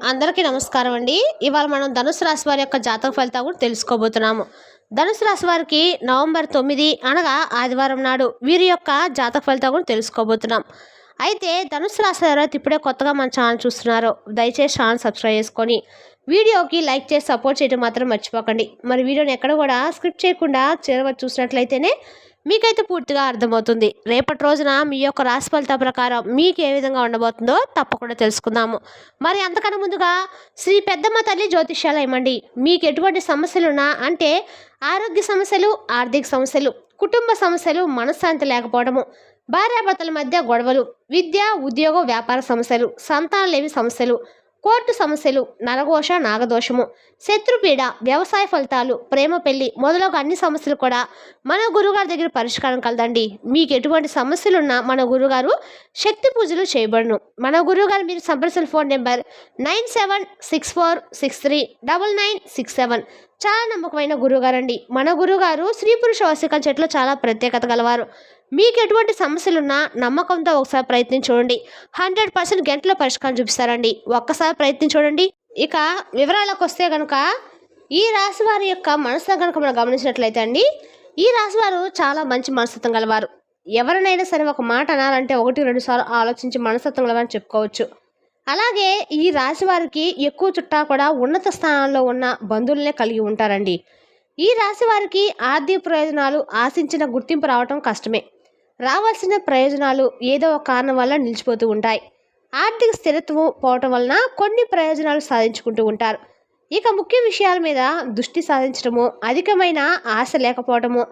అందరికీ నమస్కారం అండి. ఇవాళ మనం ధనుసు రాశి వారి యొక్క జాతక ఫలితాలు కూడా తెలుసుకోబోతున్నాము. ధనుసు రాశి వారికి నవంబర్ తొమ్మిది అనగా ఆదివారం నాడు వీరి యొక్క జాతక ఫలితాలు కూడా తెలుసుకోబోతున్నాం. అయితే ధనుసు రాశి వారు ఎవరైతే ఇప్పుడే కొత్తగా మన ఛానల్ చూస్తున్నారో. దయచేసి ఛానల్ సబ్స్క్రైబ్ చేసుకొని వీడియోకి లైక్ చేసి సపోర్ట్ చేయడం మాత్రం మర్చిపోకండి. మరి వీడియోని ఎక్కడ కూడా స్క్రిప్ట్ చేయకుండా చేరవచ్చు చూసినట్లయితేనే మీకైతే పూర్తిగా అర్థమవుతుంది. రేపటి రోజున మీ యొక్క రాశి ఫలితాల ప్రకారం మీకు ఏ విధంగా ఉండబోతుందో తప్పకుండా తెలుసుకుందాము. మరి అంతకన్నా ముందుగా శ్రీ పెద్దమ్మ తల్లి జ్యోతిష్యాలయం అండి. మీకు ఎటువంటి సమస్యలున్నా అంటే ఆరోగ్య సమస్యలు ఆర్థిక సమస్యలు కుటుంబ సమస్యలు మనశ్శాంతి లేకపోవడము భార్యాభర్తల మధ్య గొడవలు విద్య ఉద్యోగ వ్యాపార సమస్యలు సంతానం లేని సమస్యలు కోర్టు సమస్యలు నరఘోష నాగదోషము. శత్రుపీడ వ్యవసాయ ఫలితాలు ప్రేమ పెళ్ళి మొదలగు అన్ని సమస్యలు కూడా మన గురుగారి దగ్గర పరిష్కారం కలదండి. మీకు ఎటువంటి సమస్యలున్నా మన గురుగారు శక్తి పూజలు చేయబడును. మన గురుగారు మీరు సంప్రదించిన phone number nine seven six four six three double nine six seven. చాలా నమ్మకమైన గురువుగారండి మన గురువుగారు స్త్రీ పురుష వసిక చెట్లు చాలా ప్రత్యేకత గలవారు. మీకు ఎటువంటి సమస్యలున్నా నమ్మకంతో ఒకసారి ప్రయత్నం చూడండి హండ్రెడ్ పర్సెంట్ గంటలో పరిష్కారం చూపిస్తారండి. ఒక్కసారి ప్రయత్నం చూడండి ఇక వివరాలకు వస్తే కనుక ఈ రాశి వారి యొక్క మనసులో కనుక మనం గమనించినట్లయితే అండి ఈ రాశి వారు చాలా మంచి మనస్తత్వం గలవారు. ఎవరినైనా సరే ఒక మాట అనాలంటే ఒకటి రెండు సార్లు ఆలోచించి మనస్తత్వం గలవారని చెప్పుకోవచ్చు. అలాగే ఈ రాశి వారికి ఎక్కువ చుట్టా కూడా ఉన్నత స్థానాల్లో ఉన్న బంధువులనే కలిగి ఉంటారండి. ఈ రాశి వారికి ఆర్థిక ప్రయోజనాలు ఆశించిన గుర్తింపు రావటం కష్టమే. రావాల్సిన ప్రయోజనాలు ఏదో ఒక కారణం వల్ల నిలిచిపోతూ ఉంటాయి. ఆర్థిక స్థిరత్వం పోవటం వలన కొన్ని ప్రయోజనాలు సాధించుకుంటూ ఉంటారు. ఇక ముఖ్య విషయాల మీద దృష్టి సాధించడము అధికమైన ఆశ లేకపోవడము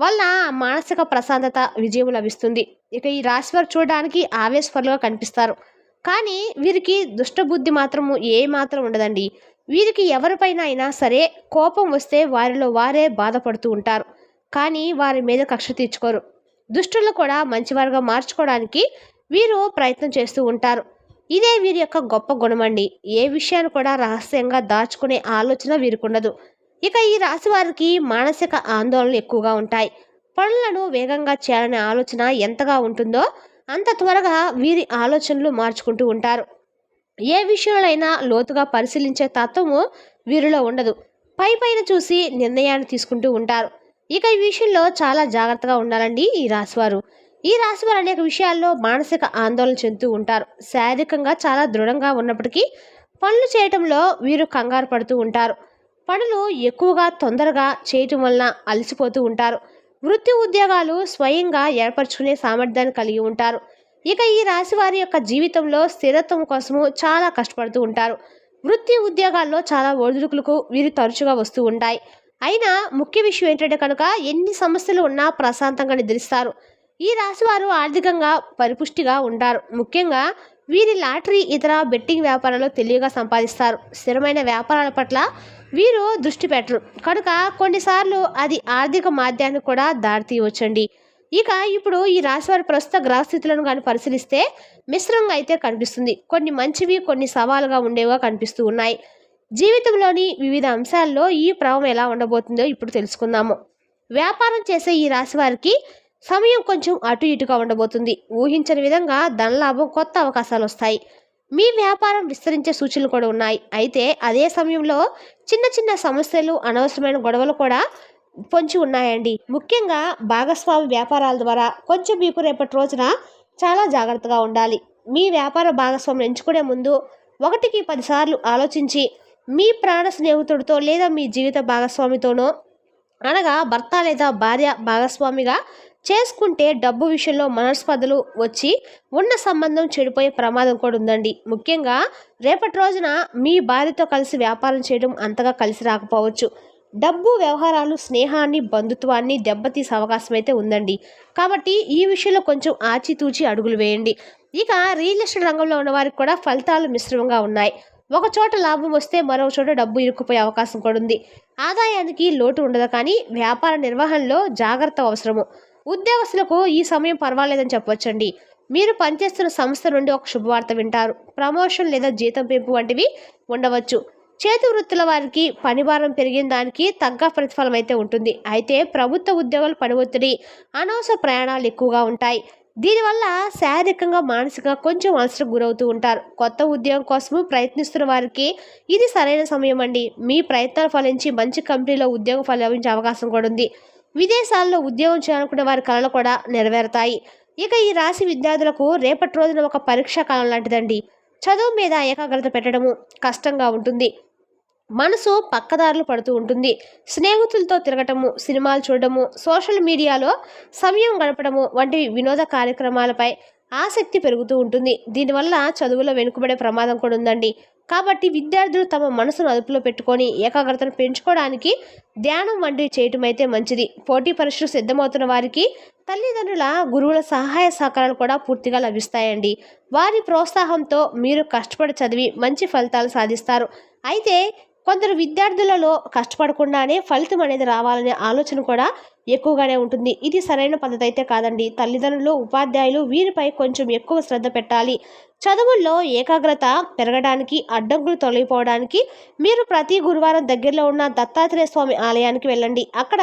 వల్ల మానసిక ప్రశాంతత విజయం లభిస్తుంది. ఇక ఈ రాశి వారు చూడడానికి ఆవేశపరులుగా కనిపిస్తారు. కానీ వీరికి దుష్టబుద్ధి మాత్రము ఏ మాత్రం ఉండదండి. వీరికి ఎవరిపైన అయినా సరే కోపం వస్తే వారిలో వారే బాధపడుతూ ఉంటారు. కానీ వారి మీద కక్ష తీర్చుకోరు. దుష్టులను కూడా మంచివారుగా మార్చుకోవడానికి వీరు ప్రయత్నం చేస్తూ ఉంటారు. ఇదే వీరి యొక్క గొప్ప గుణమండి. ఏ విషయాన్ని కూడా రహస్యంగా దాచుకునే ఆలోచన వీరికుండదు. ఇక ఈ రాశి వారికి మానసిక ఆందోళనలు ఎక్కువగా ఉంటాయి. పనులను వేగంగా చేయాలనే ఆలోచన ఎంతగా ఉంటుందో అంత త్వరగా వీరి ఆలోచనలు మార్చుకుంటూ ఉంటారు. ఏ విషయంలోనైనా లోతుగా పరిశీలించే తత్వము వీరిలో ఉండదు. పై పైన చూసి నిర్ణయాన్ని తీసుకుంటూ ఉంటారు. ఇక ఈ విషయంలో చాలా జాగ్రత్తగా ఉండాలండి ఈ రాశివారు. ఈ రాశివారు అనేక విషయాల్లో మానసిక ఆందోళన చెందుతూ ఉంటారు. శారీరకంగా చాలా దృఢంగా ఉన్నప్పటికీ పనులు చేయటంలో వీరు కంగారు పడుతూ ఉంటారు. పనులు ఎక్కువగా తొందరగా చేయటం వలన అలసిపోతూ ఉంటారు. వృత్తి ఉద్యోగాలు స్వయంగా ఏర్పరచుకునే సామర్థ్యాన్ని కలిగి ఉంటారు. ఇక ఈ రాశి వారి యొక్క జీవితంలో స్థిరత్వం కోసము చాలా కష్టపడుతూ ఉంటారు. వృత్తి ఉద్యోగాల్లో చాలా ఒడిదుడుకులకు వీరు తరచుగా వస్తూ ఉంటాయి. అయినా ముఖ్య విషయం ఏంటంటే కనుక ఎన్ని సమస్యలు ఉన్నా ప్రశాంతంగా నిద్రిస్తారు. ఈ రాశి వారు ఆర్థికంగా పరిపుష్టిగా ఉంటారు. ముఖ్యంగా వీరి లాటరీ ఇతర బెట్టింగ్ వ్యాపారాల్లో తెలివిగా సంపాదిస్తారు. స్థిరమైన వ్యాపారాల పట్ల వీరు దృష్టి పెట్టరు. కనుక కొన్నిసార్లు అది ఆర్థిక మాధ్యాన్ని కూడా దారితీయవచ్చండి. ఇక ఇప్పుడు ఈ రాశివారి ప్రస్తుత గ్రహస్థితులను కానీ పరిశీలిస్తే మిశ్రంగా అయితే కనిపిస్తుంది. కొన్ని మంచివి కొన్ని సవాలుగా ఉండేవిగా కనిపిస్తూ ఉన్నాయి. జీవితంలోని వివిధ అంశాల్లో ఈ ప్రభావం ఎలా ఉండబోతుందో ఇప్పుడు తెలుసుకుందాము. వ్యాపారం చేసే ఈ రాశి వారికి సమయం కొంచెం అటు ఇటుగా ఉండబోతుంది. ఊహించని విధంగా ధనలాభం కొత్త అవకాశాలు వస్తాయి. మీ వ్యాపారం విస్తరించే సూచనలు కూడా ఉన్నాయి. అయితే అదే సమయంలో చిన్న చిన్న సమస్యలు అనవసరమైన గొడవలు కూడా పొంచి ఉన్నాయండి. ముఖ్యంగా భాగస్వామి వ్యాపారాల ద్వారా కొంచెం మీకు రేపటి రోజున చాలా జాగ్రత్తగా ఉండాలి. మీ వ్యాపార భాగస్వామిని ఎంచుకునే ముందు ఒకటికి పదిసార్లు ఆలోచించి మీ ప్రాణ స్నేహితుడితో లేదా మీ జీవిత భాగస్వామితోనో అనగా భర్త లేదా భార్య భాగస్వామిగా చేసుకుంటే డబ్బు విషయంలో మనస్పర్ధలు వచ్చి ఉన్న సంబంధం చెడిపోయే ప్రమాదం కూడా ఉందండి. ముఖ్యంగా రేపటి రోజున మీ భార్యతో కలిసి వ్యాపారం చేయడం అంతగా కలిసి రాకపోవచ్చు. డబ్బు వ్యవహారాలు స్నేహాన్ని బంధుత్వాన్ని దెబ్బతీసే అవకాశం అయితే ఉందండి. కాబట్టి ఈ విషయంలో కొంచెం ఆచితూచి అడుగులు వేయండి. ఇక రియల్ ఎస్టేట్ రంగంలో ఉన్న వారికి కూడా ఫలితాలు మిశ్రమంగా ఉన్నాయి. ఒక చోట లాభం వస్తే మరో చోట డబ్బు ఇరుక్కుపోయే అవకాశం కూడా ఉంది. ఆదాయానికి లోటు ఉండదు కానీ వ్యాపార నిర్వహణలో జాగ్రత్త అవసరము. ఉద్యోగస్తులకు ఈ సమయం పర్వాలేదని చెప్పవచ్చండి మీరు పనిచేస్తున్న సంస్థ నుండి ఒక శుభవార్త వింటారు. ప్రమోషన్ లేదా జీతం పెంపు వంటివి ఉండవచ్చు. చేతి వృత్తుల వారికి పనిభారం పెరిగిన దానికి తగ్గ ప్రతిఫలం అయితే ఉంటుంది. అయితే ప్రభుత్వ ఉద్యోగుల పని ఒత్తిడి అనవసర ప్రయాణాలు ఎక్కువగా ఉంటాయి. దీనివల్ల శారీరకంగా మానసికంగా కొంచెం అలసటకు గురవుతూ ఉంటారు. కొత్త ఉద్యోగం కోసము ప్రయత్నిస్తున్న వారికి ఇది సరైన సమయం అండి మీ ప్రయత్నాలు ఫలించి మంచి కంపెనీలో ఉద్యోగం ఫలించే అవకాశం కూడా ఉంది. విదేశాల్లో ఉద్యోగం చేయాలనుకునే వారి కళలు కూడా నెరవేరుతాయి. ఇక ఈ రాశి విద్యార్థులకు రేపటి రోజున ఒక పరీక్షా కాలం లాంటిదండి. చదువు మీద ఏకాగ్రత పెట్టడము కష్టంగా ఉంటుంది. మనసు పక్కదారులు పడుతూ ఉంటుంది. స్నేహితులతో తిరగటము సినిమాలు చూడటము సోషల్ మీడియాలో సమయం గడపడము వంటి వినోద కార్యక్రమాలపై ఆసక్తి పెరుగుతూ ఉంటుంది. దీనివల్ల చదువులో వెనుకబడే ప్రమాదం కూడా ఉందండి. కాబట్టి విద్యార్థులు తమ మనసును అదుపులో పెట్టుకొని ఏకాగ్రతను పెంచుకోవడానికి ధ్యానం వంటివి చేయటం అయితే మంచిది. పోటీ పరీక్షలు సిద్ధమవుతున్న వారికి తల్లిదండ్రుల గురువుల సహాయ సహకారాలు కూడా పూర్తిగా లభిస్తాయండి. వారి ప్రోత్సాహంతో మీరు కష్టపడి చదివి మంచి ఫలితాలు సాధిస్తారు. అయితే కొందరు విద్యార్థులలో కష్టపడకుండానే ఫలితం అనేది రావాలనే ఆలోచన కూడా ఎక్కువగానే ఉంటుంది. ఇది సరైన పద్ధతి అయితే కాదండి. తల్లిదండ్రులు ఉపాధ్యాయులు వీరిపై కొంచెం ఎక్కువ శ్రద్ధ పెట్టాలి. చదువుల్లో ఏకాగ్రత పెరగడానికి అడ్డంకులు తొలగిపోవడానికి మీరు ప్రతి గురువారం దగ్గరలో ఉన్న దత్తాత్రేయ స్వామి ఆలయానికి వెళ్ళండి. అక్కడ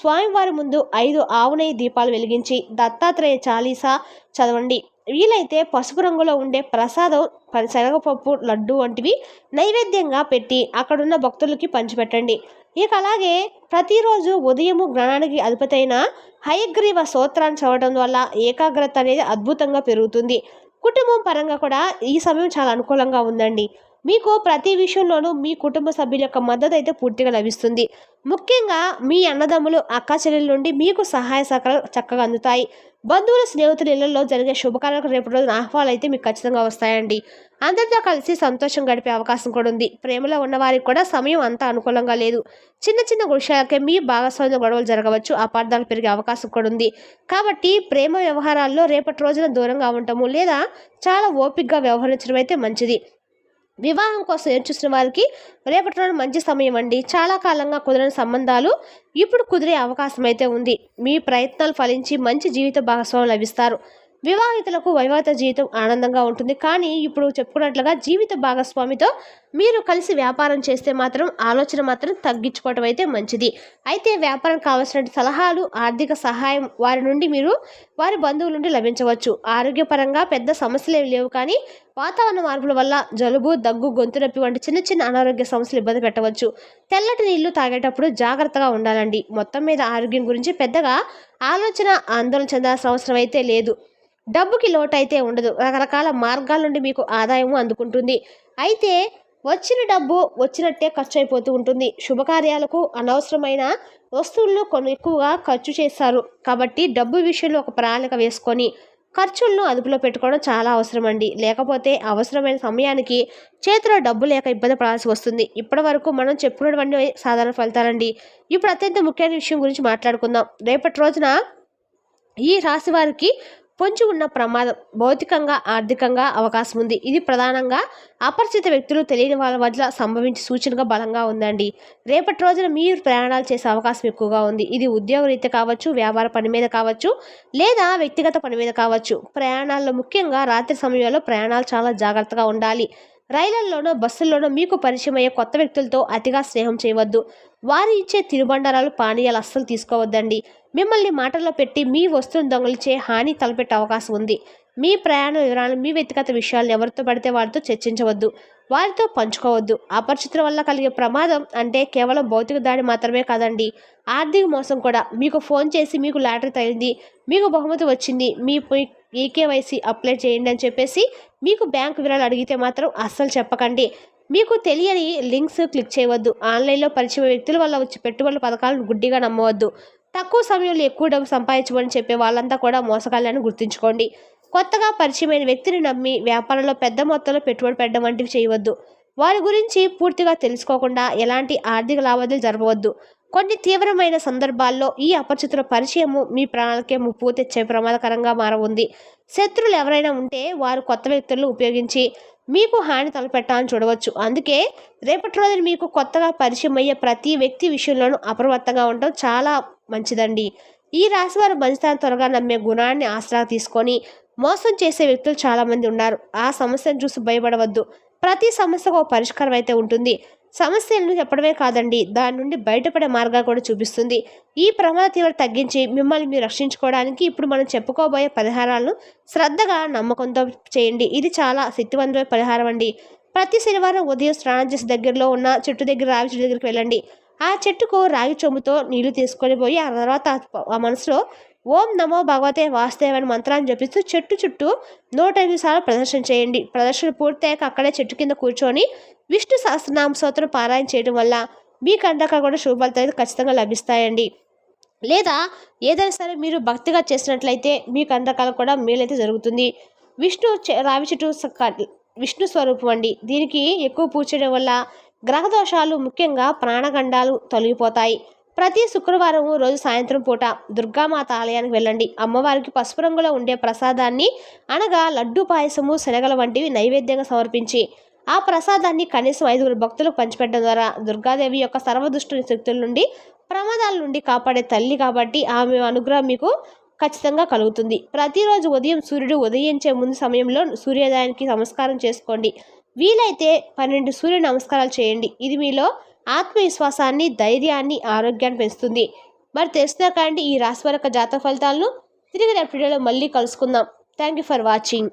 స్వామివారి ముందు ఐదు ఆవునై దీపాలు వెలిగించి దత్తాత్రేయ చాలీసా చదవండి. వీలైతే పసుపు రంగులో ఉండే ప్రసాదం ప- శనగపప్పు లడ్డు వంటివి నైవేద్యంగా పెట్టి అక్కడున్న భక్తులకి పంచిపెట్టండి. ఇక అలాగే ప్రతిరోజు ఉదయము జ్ఞానానికి అధిపతైన హయగ్రీవ స్తోత్రాన్ని చదవడం వల్ల ఏకాగ్రత అనేది అద్భుతంగా పెరుగుతుంది. కుటుంబం పరంగా కూడా ఈ సమయం చాలా అనుకూలంగా ఉందండి. మీకు ప్రతి విషయంలోనూ మీ కుటుంబ సభ్యుల యొక్క మద్దతు అయితే పూర్తిగా లభిస్తుంది. ముఖ్యంగా మీ అన్నదమ్ములు అక్క చెల్లెల నుండి మీకు సహాయ సహకారాలు చక్కగా అందుతాయి. బంధువుల స్నేహితుల ఇళ్ళలో జరిగే శుభకార్యాలకు రేపు రోజున ఆహ్వాలు అయితే మీకు ఖచ్చితంగా వస్తాయండి. అందరితో కలిసి సంతోషం గడిపే అవకాశం కూడా ఉంది. ప్రేమలో ఉన్న వారికి కూడా సమయం అంత అనుకూలంగా లేదు. చిన్న చిన్న విషయాలకే మీ భాగస్వామ్య గొడవలు జరగవచ్చు. అపార్థాలు పెరిగే అవకాశం కూడా ఉంది. కాబట్టి ప్రేమ వ్యవహారాల్లో రేపటి రోజున దూరంగా ఉండటము లేదా చాలా ఓపికగా వ్యవహరించడం అయితే మంచిది. వివాహం కోసం ఎదురుచూసిన వారికి రేపటి రోజు మంచి సమయం అండి. చాలా కాలంగా కుదరని సంబంధాలు ఇప్పుడు కుదిరే అవకాశం అయితే ఉంది. మీ ప్రయత్నాలు ఫలించి మంచి జీవిత భాగస్వామి లభిస్తారు. వివాహితులకు వైవాహిత జీవితం ఆనందంగా ఉంటుంది. కానీ ఇప్పుడు చెప్పుకున్నట్లుగా జీవిత భాగస్వామితో మీరు కలిసి వ్యాపారం చేస్తే మాత్రం ఆలోచన మాత్రం తగ్గించుకోవటం అయితే మంచిది. అయితే వ్యాపారం కావాల్సిన సలహాలు ఆర్థిక సహాయం వారి నుండి మీరు వారి బంధువుల నుండి లభించవచ్చు. ఆరోగ్యపరంగా పెద్ద సమస్యలు ఏమి లేవు. కానీ వాతావరణ మార్పుల వల్ల జలుబు దగ్గు గొంతు నొప్పి వంటి చిన్న చిన్న అనారోగ్య సమస్యలు ఇబ్బంది పెట్టవచ్చు. తెల్లటి నీళ్ళు తాగేటప్పుడు జాగ్రత్తగా ఉండాలండి. మొత్తం మీద ఆరోగ్యం గురించి పెద్దగా ఆలోచన ఆందోళన చెందాల్సిన అవసరం అయితే లేదు. డబ్బుకి లోటైతే ఉండదు. రకరకాల మార్గాల నుండి మీకు ఆదాయము అందుకుంటుంది. అయితే వచ్చిన డబ్బు వచ్చినట్టే ఖర్చు అయిపోతూ ఉంటుంది. శుభకార్యాలకు అనవసరమైన వస్తువులను కొన్ని ఎక్కువగా ఖర్చు చేస్తారు. కాబట్టి డబ్బు విషయంలో ఒక ప్రణాళిక వేసుకొని ఖర్చులను అదుపులో పెట్టుకోవడం చాలా అవసరం అండి లేకపోతే అవసరమైన సమయానికి చేతిలో డబ్బు లేక ఇబ్బంది పడాల్సి వస్తుంది. ఇప్పటి వరకు మనం చెప్పుకున్నటువంటి సాధారణ ఫలితాలండి. ఇప్పుడు అత్యంత ముఖ్యమైన విషయం గురించి మాట్లాడుకుందాం. రేపటి రోజున ఈ రాశి వారికి పొంచి ఉన్న ప్రమాదం భౌతికంగా ఆర్థికంగా అవకాశం ఉంది. ఇది ప్రధానంగా అపరిచిత వ్యక్తులు తెలియని వాళ్ళ వద్ద సంభవించే సూచనగా బలంగా ఉందండి. రేపటి రోజున మీరు ప్రయాణాలు చేసే అవకాశం ఎక్కువగా ఉంది. ఇది ఉద్యోగ రీత్యా కావచ్చు వ్యాపార పని మీద కావచ్చు లేదా వ్యక్తిగత పని మీద కావచ్చు. ప్రయాణాల్లో ముఖ్యంగా రాత్రి సమయంలో ప్రయాణాలు చాలా జాగ్రత్తగా ఉండాలి. రైళ్ళలోనో బస్సుల్లోనో మీకు పరిచయం అయ్యే కొత్త వ్యక్తులతో అతిగా స్నేహం చేయవద్దు. వారు ఇచ్చే తినుబండారాలు పానీయాలు అస్సలు తీసుకోవద్దండి. మిమ్మల్ని మాటల్లో పెట్టి మీ వస్తువును దొంగలిచే హాని తలపెట్టే అవకాశం ఉంది. మీ ప్రయాణ వివరాలు మీ వ్యక్తిగత విషయాలను ఎవరితో పడితే వారితో చర్చించవద్దు. వారితో పంచుకోవద్దు. అపరిచితుల వల్ల కలిగే ప్రమాదం అంటే కేవలం భౌతిక దాడి మాత్రమే కాదండి. ఆర్థిక మోసం కూడా. మీకు ఫోన్ చేసి మీకు లాటరీ తగిలింది మీకు బహుమతి వచ్చింది మీ ఈకేవైసీ అప్లై చేయండి అని చెప్పేసి మీకు బ్యాంకు వివరాలు అడిగితే మాత్రం అస్సలు చెప్పకండి. మీకు తెలియని లింక్స్ క్లిక్ చేయవద్దు. ఆన్లైన్లో పరిచయం వ్యక్తుల వల్ల వచ్చే పెట్టుబడుల పథకాలను గుడ్డిగా నమ్మవద్దు. తక్కువ సమయంలో ఎక్కువ డబ్బు సంపాదించమని చెప్పే వాళ్ళంతా కూడా మోసగాళ్ళని గుర్తుంచుకోండి. కొత్తగా పరిచయమైన వ్యక్తిని నమ్మి వ్యాపారంలో పెద్ద మొత్తంలో పెట్టుబడి పెట్టడం వంటివి చేయవద్దు. వారి గురించి పూర్తిగా తెలుసుకోకుండా ఎలాంటి ఆర్థిక లావాదేవీలు జరపవద్దు. కొన్ని తీవ్రమైన సందర్భాల్లో ఈ అపరిచితుల పరిచయము మీ ప్రాణాలకే ముప్పు తెచ్చే ప్రమాదకరంగా మారవుంది. శత్రువులు ఎవరైనా ఉంటే వారు కొత్త వ్యక్తులను ఉపయోగించి మీకు హాని తలపెట్టాలని చూడవచ్చు. అందుకే రేపటి రోజున మీకు కొత్తగా పరిచయం అయ్యే ప్రతి వ్యక్తి విషయంలోనూ అప్రమత్తంగా ఉండటం చాలా మంచిదండి. ఈ రాశి వారు మంచితనం త్వరగా నమ్మే గుణాన్ని ఆసరా తీసుకొని మోసం చేసే వ్యక్తులు చాలామంది ఉన్నారు. ఆ సమస్యను చూసి భయపడవద్దు. ప్రతి సమస్యకు ఒక పరిష్కారం అయితే ఉంటుంది. సమస్యలను చెప్పడమే కాదండి. దాని నుండి బయటపడే మార్గాలు కూడా చూపిస్తుంది. ఈ ప్రమాద తీవ్రత తగ్గించి మిమ్మల్ని మీరు రక్షించుకోవడానికి ఇప్పుడు మనం చెప్పుకోబోయే పరిహారాలను శ్రద్ధగా నమ్మకంతో చేయండి. ఇది చాలా శక్తివంతమైన పరిహారం అండి. ప్రతి శనివారం ఉదయం స్నానం చేసే దగ్గరలో ఉన్న చెట్టు దగ్గర రావి చెట్టు దగ్గరికి వెళ్ళండి. ఆ చెట్టుకు రాగి చొమ్ముతో నీళ్ళు తీసుకొని పోయి ఆ తర్వాత ఆ మనసులో ఓం నమో భగవతే వాసుదేవ మంత్రాన్ని జపిస్తూ చెట్టు చుట్టూ నూట ఎనిమిది సార్లు ప్రదర్శన చేయండి. ప్రదర్శన పూర్తయ్యాక అక్కడే చెట్టు కింద కూర్చొని విష్ణు సహస్రనామ స్తోత్రం పారాయణ చేయడం వల్ల మీ కంటక కూడా శుభఫలితాలు ఖచ్చితంగా లభిస్తాయండి. లేదా ఏదైనా సరే మీరు భక్తిగా చేసినట్లయితే మీ కండకాలు కూడా మేలైతే జరుగుతుంది. విష్ణు రావి చెట్టు విష్ణు స్వరూపం అండి. దీనికి ఎక్కువ పూజ చేయడం వల్ల గ్రహ దోషాలు ముఖ్యంగా ప్రాణగండాలు తొలగిపోతాయి. ప్రతి శుక్రవారం రోజు సాయంత్రం పూట దుర్గామాత ఆలయానికి వెళ్ళండి. అమ్మవారికి పసుపు రంగులో ఉండే ప్రసాదాన్ని అనగా లడ్డు పాయసము శనగల వంటివి నైవేద్యంగా సమర్పించి ఆ ప్రసాదాన్ని కనీసం ఐదుగురు భక్తులకు పంచిపెట్టడం ద్వారా దుర్గాదేవి యొక్క సర్వదుష్టు శక్తుల నుండి ప్రమాదాల నుండి కాపాడే తల్లి కాబట్టి ఆమె అనుగ్రహం మీకు ఖచ్చితంగా కలుగుతుంది. ప్రతిరోజు ఉదయం సూర్యుడు ఉదయించే ముందు సమయంలో సూర్యోదయానికి నమస్కారం చేసుకోండి. వీలైతే పన్నెండు సూర్య నమస్కారాలు చేయండి. ఇది మీలో ఆత్మవిశ్వాసాన్ని ధైర్యాన్ని ఆరోగ్యాన్ని పెంచుతుంది. మరి తెలిసిన కానీ ఈ రాశి వరకు జాతక ఫలితాలను. తిరిగి రేపు వీడియోలో మళ్ళీ కలుసుకుందాం. Thank you for watching